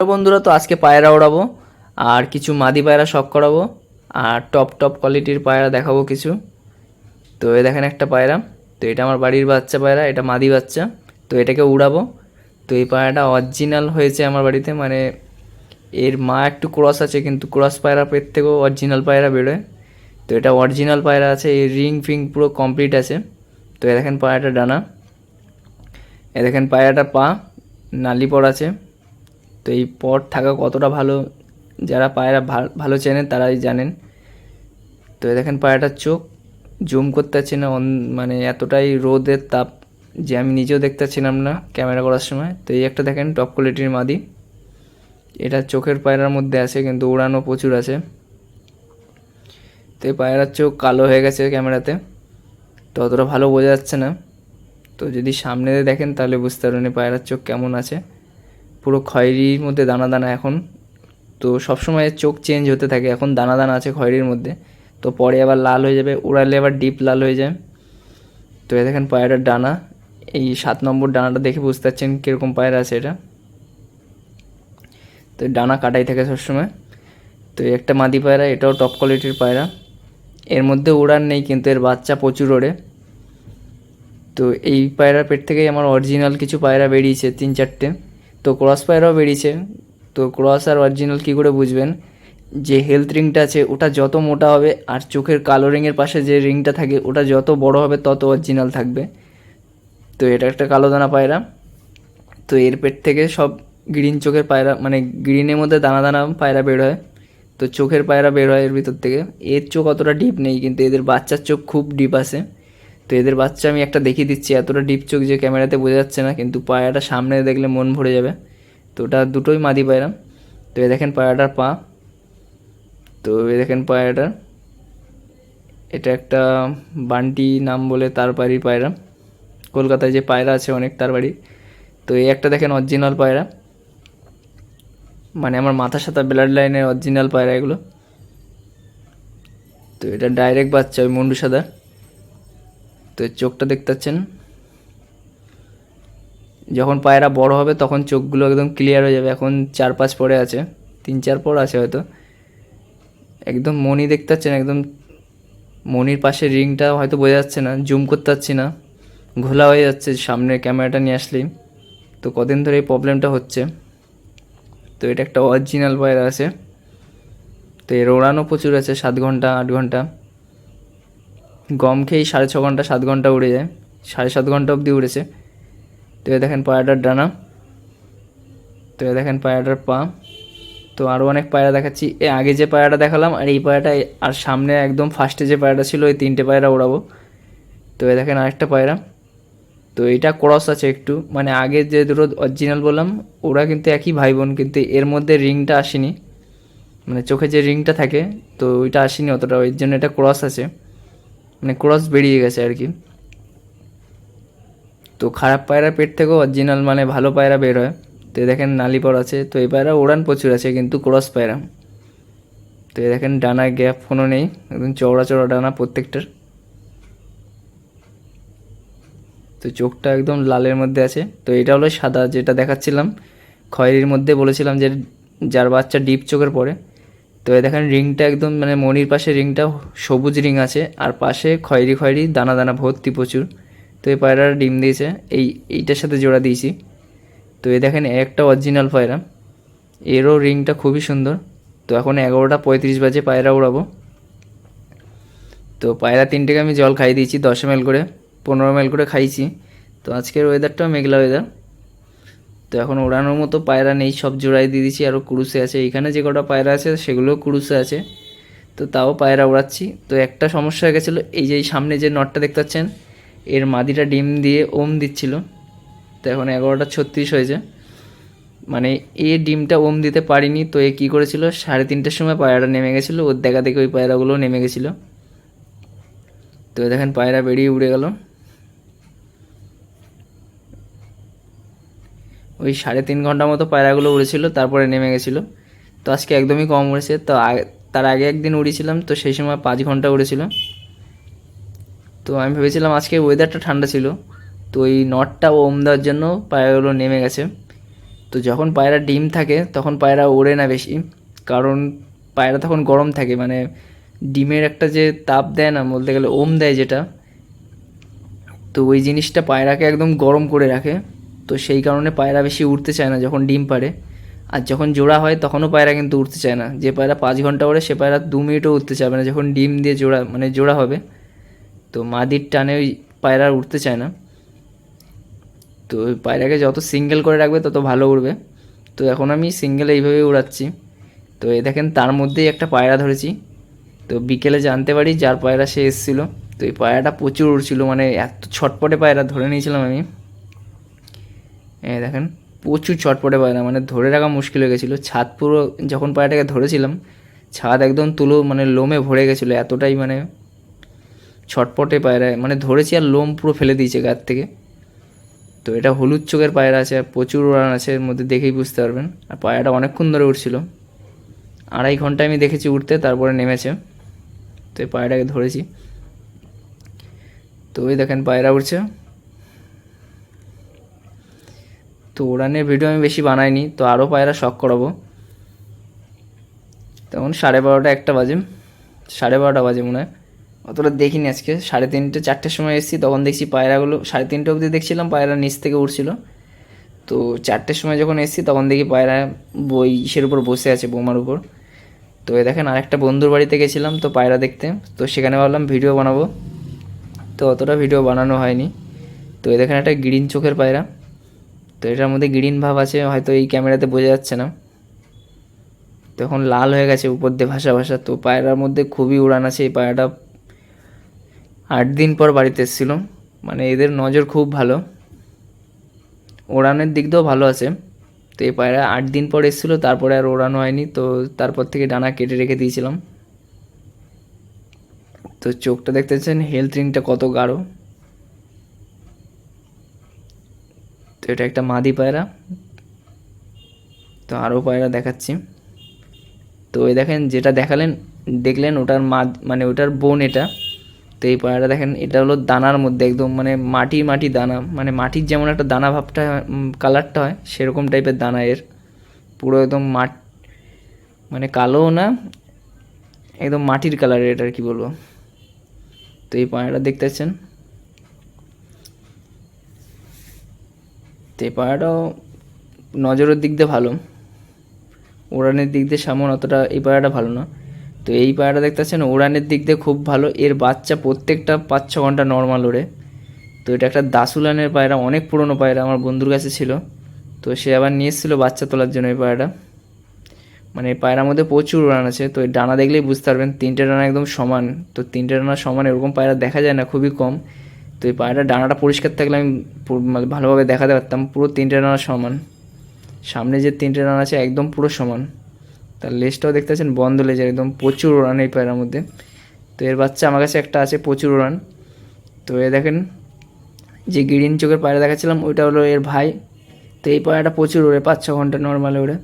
বন্ধুরা, তো আজকে পায়রা ওড়াবো, আর কিছু মাদি পায়রা শখ করাবো, আর টপ টপ কোয়ালিটির পায়রা দেখাবো কিছু। তো এ দেখেন একটা পায়রা, তো এটা আমার বাড়ির বাচ্চা পায়রা, এটা মাদি বাচ্চা, তো এটাকে উড়াবো। তো এই পায়রাটা অরিজিনাল হয়েছে আমার বাড়িতে মানে এর মা একটু ক্রস আছে, কিন্তু ক্রস পায়রা পেট থেকেও অরিজিনাল পায়রা বেরোয়। তো এটা অরিজিনাল পায়রা আছে, এর রিং ফিং পুরো কমপ্লিট আছে। তো এ দেখেন পায়রাটা ডানা, এ দেখেন পায়রাটা পা, নালি পড় আছে। তো এই পট থাকা কতটা ভালো যারা পায়রা ভালো চেনেন তারাই জানেন। তো দেখেন পায়রাটার চোখ জুম করতে পারছি না মানে এতটাই রোদের তাপ যে আমি নিজেও দেখতে পাচ্ছিলাম না ক্যামেরা করার সময়। তো এই একটা দেখেন টপ কোয়ালিটির মাদি। এটা চোখের পায়রার মধ্যে আছে কিন্তু উড়ানো প্রচুর আছে। তো এই পায়রার চোখ কালো হয়ে গেছে ক্যামেরাতে। তো অতটা ভালো বোঝা যাচ্ছে না। তো যদি সামনে দেখেন তাহলে বুঝতে পারবেন পায়রার চোখ কেমন আছে। পুরো খয়েরির মধ্যে দানা দানা এখন। তো সবসময় চোখ চেঞ্জ হতে থাকে, এখন দানা দানা আছে খয়েরির মধ্যে। তো পরে আবার লাল হয়ে যাবে, উড়ালে আবার ডিপ লাল হয়ে যায়। তো এ দেখেন পায়রার ডানা, এই সাত নম্বর ডানাটা দেখে বুঝতে পারছেন কীরকম পায়রা আছে এটা। তো ডানা কাটাই থাকে সবসময়। তো একটা মাদি পায়রা, এটাও টপ কোয়ালিটির পায়রা। এর মধ্যে উড়ান নেই, কিন্তু এর বাচ্চা প্রচুর ওড়ে। তো এই পায়রার পেট থেকেই আমার অরিজিনাল কিছু পায়রা বেরিয়েছে, তিন চারটে। তো ক্রস পায়রাও বেরিয়েছে। তো ক্রস আর অরিজিনাল কী করে বুঝবেন? যে হেলথ রিংটা আছে, ওটা যত মোটা হবে আর চোখের কালো রিংয়ের পাশে যে রিংটা থাকে, ওটা যত বড় হবে, তত অরিজিনাল থাকবে। তো এটা একটা কালো দানা পায়রা। তো এর পেট থেকে সব গ্রিন চোখের পায়রা মানে গ্রিনের মধ্যে দানা দানা পায়রা বের হয়। তো চোখের পায়রা বের হয় এর ভিতর থেকে। এর চোখ অতটা ডিপ নেই, কিন্তু এদের বাচ্চার চোখ খুব ডিপ আছে। তো এদের বাচ্চা আমি একটা দেখিয়ে দিচ্ছি, এতটা ডিপ চোখ যে ক্যামেরাতে বোঝা যাচ্ছে না, কিন্তু পায়রাটা সামনে দেখলে মন ভরে যাবে। তো ওটা দুটোই মাদি পায়রা। তো এ দেখেন পায়রাটার পা। তো এ দেখেন পায়রাটার এটা একটা বান্টি নাম বলে তার বাড়ির পায়রা। কলকাতায় যে পায়রা আছে অনেক তার বাড়ি। তো এই একটা দেখেন অরিজিনাল পায়রা। মানে আমার মাথার সাথে ব্লাড লাইনের অরিজিনাল পায়রা এগুলো। তো এটা ডাইরেক্ট বাচ্চা, ওই মুন্ডু সাদা তো চোখটা দেখতে পাচ্ছেন? যখন পায়রা বড় হবে, তখন চোখগুলো একদম ক্লিয়ার হয়ে যাবে। এখন চার পাঁচ পরে আছে। তিন চার পর আছে হয়তো। একদম মনি দেখতে পাচ্ছেন? একদম মনির পাশে রিংটা হয়তো বোঝা যাচ্ছে না। জুম করতে পারছি না। ঘোলা হয়ে যাচ্ছে সামনে ক্যামেরাটা নিয়ে আসলেই। তো কদিন ধরে এই প্রবলেমটা হচ্ছে। তো এটা একটা অরিজিনাল পায়রা আছে তো এর ওড়ানো প্রচুর আছে, সাত ঘণ্টা, আট ঘণ্টা। গম খেয়েই সাড়ে ছ ঘণ্টা, সাত ঘণ্টা উড়ে যায়। সাড়ে সাত ঘণ্টা অবধি উড়েছে। তো এ দেখেন পায়রাটার ডানা। তো এ দেখেন পায়রাটার পা। তো আরও অনেক পায়রা দেখাচ্ছি। এ আগে যে পায়রাটা দেখালাম, আর এই পায়রাটা, আর সামনে একদম ফার্স্টে যে পায়রাটা ছিল, ওই তিনটে পায়রা উড়াবো। তো এ দেখেন আরেকটা পায়রা। তো এটা ক্রস আছে একটু। মানে আগে যে দুটো অরিজিনাল বললাম, ওরা কিন্তু একই ভাই বোন কিন্তু এর মধ্যে রিংটা আসেনি। মানে চোখে যে রিংটা থাকে, তো ওইটা আসেনি অতটা। ওই জন্য এটা ক্রস আছে। মানে ক্রস বেরিয়ে গেছে আর কি। তো খারাপ পায়রা পেট থেকেও অরিজিনাল মানে ভালো পায়রা বের হয়। তো দেখেন নালিপর আছে। তো এই পায়রা ওড়ান প্রচুর আছে, কিন্তু ক্রস পায়রা। তো এই দেখেন ডানা গ্যাপ কোনো নেই, একদম চওড়া চওড়া ডানা প্রত্যেকটার। তো চোখটা একদম লালের মধ্যে আছে। তো এটা হলো সাদা যেটা দেখাচ্ছিলাম। খয়েরির মধ্যে বলেছিলাম যে যার বাচ্চা ডিপ চোখের পরে তো দেখেন রিংটা একদম মানে মনির পাশে রিংটা সবুজ রিং আছে, আর পাশে খয়েরি খয়েরি, দানা দানা ভর্তি প্রচুর। তো এই পায়রাটা ডিম দিয়েছে, এই এইটার সাথে জোড়া দিয়েছি। তো এই দেখেন একটা অরিজিনাল পায়রা, এরও রিংটা খুবই সুন্দর। তো এখন এগারোটা পঁয়ত্রিশ বাজে পায়রা উড়াবো। তো পায়রা তিনটেকে আমি জল খাইয়ে দিয়েছি, দশ এম করে, পনেরো এম করে খাইছি। তো আজকের ওয়েদারটাও মেঘলা ওয়েদার তো এখন ওড়ানোর মতো পায়রা নেই, সব জোড়াই দিয়ে দিচ্ছি। আরও কুরুসে আছে, এখানে যে কটা পায়রা আছে, সেগুলোও কুরুসে আছে। তো তাও পায়রা উড়াচ্ছি তো একটা সমস্যা হয়ে গেছিল, এই যে সামনে যে নটটা দেখতে পাচ্ছেন, এর মাদিটা ডিম দিয়ে ওম দিচ্ছিল। তো এখন এগারোটা ছত্রিশ হয়েছে। মানে এ ডিমটা ওম দিতে পারিনি, তো এ কী করেছিল, সাড়ে তিনটের সময় পায়রাটা নেমে গেছিল, ওর দেখা দেখে ওই পায়রাগুলোও নেমে গেছিল। তো দেখেন পায়রা বেরিয়ে উড়ে গেল। ওই সাড়ে তিন ঘণ্টা মতো পায়রাগুলো উড়েছিল, তারপরে নেমে গেছিল। তো আজকে একদমই কম উড়েছে। তো তার আগে একদিন উড়েছিলাম, তো সেই সময় পাঁচ ঘণ্টা উড়েছিল। তো আমি ভেবেছিলাম আজকে ওয়েদারটা ঠান্ডা ছিল। তো ওই নটটা ওম দেওয়ার জন্য পায়রাগুলো নেমে গেছে। তো যখন পায়রা ডিম থাকে, তখন পায়রা ওড়ে না বেশি। কারণ পায়রা তখন গরম থাকে মানে ডিমের একটা যে তাপ দেয় না, বলতে গেলে ওম দেয় যেটা, তো ওই জিনিসটা পায়রাকে একদম গরম করে রাখে। তো সেই কারণে পায়রা বেশি উঠতে চায় না যখন ডিম পারে আর যখন জোড়া হয় তখনও পায়রা কিন্তু উঠতে চায় না। যে পায়রা পাঁচ ঘণ্টা ওড়ে, সে পায়রা দু মিনিটও উঠতে চাবে না যখন ডিম দিয়ে জোড়া মানে জোড়া হবে। তো মাদির টানে ওই পায়রা উঠতে চায় না। তো ওই পায়রাকে যত সিঙ্গেল করে রাখবে তত ভালো উড়বে। তো এখন আমি সিঙ্গেল এইভাবে উড়াচ্ছি। তো এই দেখেন তার মধ্যেই একটা পায়রা ধরেছি। তো বিকেলে জানতে পারি যার পায়রা সে এসেছিল। তো এই পায়রাটা প্রচুর উড়ছিল মানে এত ছটপটে পায়রা ধরে নিয়েছিলাম আমি। দেখেন, প্রচুর ছটপটে পায়রা মানে ধরে রাখা মুশকিল হয়ে গেছিল। ছাদ পুরো যখন পায়রাটাকে ধরেছিলাম, ছাদ একদম তুলো মানে লোমে ভরে গেছিল, এতটাই মানে ছটপটে পায়রা মানে ধরেছি আর লোম পুরো ফেলে দিয়েছে গাছ থেকে। তো এটা হলুদ চোখের পায়রা আছে আর প্রচুর উড়ান আছে, এর মধ্যে দেখেই বুঝতে পারবেন। আর পায়রাটা অনেকক্ষণ ধরে উঠছিল আড়াই ঘণ্টা আমি দেখেছি উঠতে তারপরে নেমেছে। তো এই পায়রাটাকে ধরেছি। তো ওই দেখেন, পায়রা উঠছে তো উড়ানের ভিডিও আমি বেশি বানাইনি, তো আরও পায়রা শখ করাবো। তখন সাড়ে বারোটা একটা বাজে, সাড়ে বারোটা বাজে মনে হয়। অতটা দেখিনি আজকে, সাড়ে তিনটে, চারটের সময় এসেছি, তখন দেখছি পায়রাগুলো, সাড়ে তিনটে অবধি দেখছিলাম, পায়রা নিচ থেকে উঠছিল তো চারটের সময় যখন এসেছি, তখন দেখি পায়রা বই, ইসের উপর বসে আছে বোমার উপর। তো এ দেখেন আরেকটা বন্ধুর বাড়িতে গেছিলাম, তো পায়রা দেখতে। তো সেখানে ভাবলাম ভিডিও বানাবো। তো অতটা ভিডিও বানানো হয়নি। তো এ দেখেন একটা গ্রিন চোখের পায়রা। তো এটার মধ্যে গ্রিন ভাব আছে, হয়তো এই ক্যামেরাতে বোঝা যাচ্ছে না। তো এখন লাল হয়ে গেছে উপর দিয়ে ভাসা ভাসা, তো পায়রার মধ্যে খুবই উড়ান আছে। এই পায়রাটা আট দিন পর বাড়িতে এসেছিল। মানে এদের নজর খুব ভালো। ওড়ানের দিক দিয়েও ভালো আছে। তো এই পায়রা আট দিন পর এসেছিল, তারপরে আর ওড়ানো হয়নি। তো তারপর থেকে ডানা কেটে রেখে দিয়েছিলাম। তো চোখটা দেখতেছেন হেলথ রিংটা কত গাঢ়। তো এটা একটা মাদি পায়রা। তো আরও পায়রা দেখাচ্ছি। তো এই দেখেন, যেটা দেখালেন, দেখলেন ওটার মা মানে ওটার বোন এটা। তো এই পায়রাটা দেখেন, এটা হলো দানার মধ্যে একদম মানে মাটি মাটি দানা মানে মাটির যেমন একটা দানা ভাবটা কালারটা হয়, সেরকম টাইপের দানা এর। পুরো একদম মাট মানে কালোও না, একদম মাটির কালারের এটা আর কি বলব। তো এই পায়রাটা দেখতে তো পায়রাটাও নজরের দিক দিয়ে ভালো। উড়ানের দিক দিয়ে সামন অতটা এই পায়রাটা ভালো না। তো এই পায়রাটা দেখতে পাচ্ছেন, উড়ানের দিক দিয়ে খুব ভালো। এর বাচ্চা প্রত্যেকটা পাঁচ ছ ঘণ্টা নর্মাল ওড়ে। তো এটা একটা দাসুলানের পায়রা, অনেক পুরনো পায়রা আমার বন্ধুর কাছে ছিল। তো সে আবার নিয়ে এসেছিল বাচ্চা তোলার জন্য এই পায়রাটা মানে এই পায়রার মধ্যে প্রচুর উড়ান আছে। তো এই ডানা দেখলেই বুঝতে পারবেন, তিনটে ডানা একদম সমান। তো তিনটে ডানা সমান এরকম পায়রা দেখা যায় না, খুবই কম। তো এই পায়রাটা ডানাটা পরিষ্কার থাকলে আমি মানে ভালোভাবে দেখাতে পারতাম। পুরো তিনটে ডানা সমান। সামনে যে তিনটে ডানা আছে একদম পুরো সমান। তার লেজটাও দেখতে পাচ্ছেন, বন্ধ লেজ একদম প্রচুর উড়ান এই পায়রার মধ্যে। তো এর বাচ্চা আমার কাছে একটা আছে, প্রচুর উড়ান। তো এ দেখেন, যে গ্রিন চোখের পায়রা দেখাচ্ছিলাম, ওইটা হলো এর ভাই। তো এই পায়রাটা প্রচুর ওড়ে, পাঁচ ছ ঘণ্টা নর্মালে ওড়ে।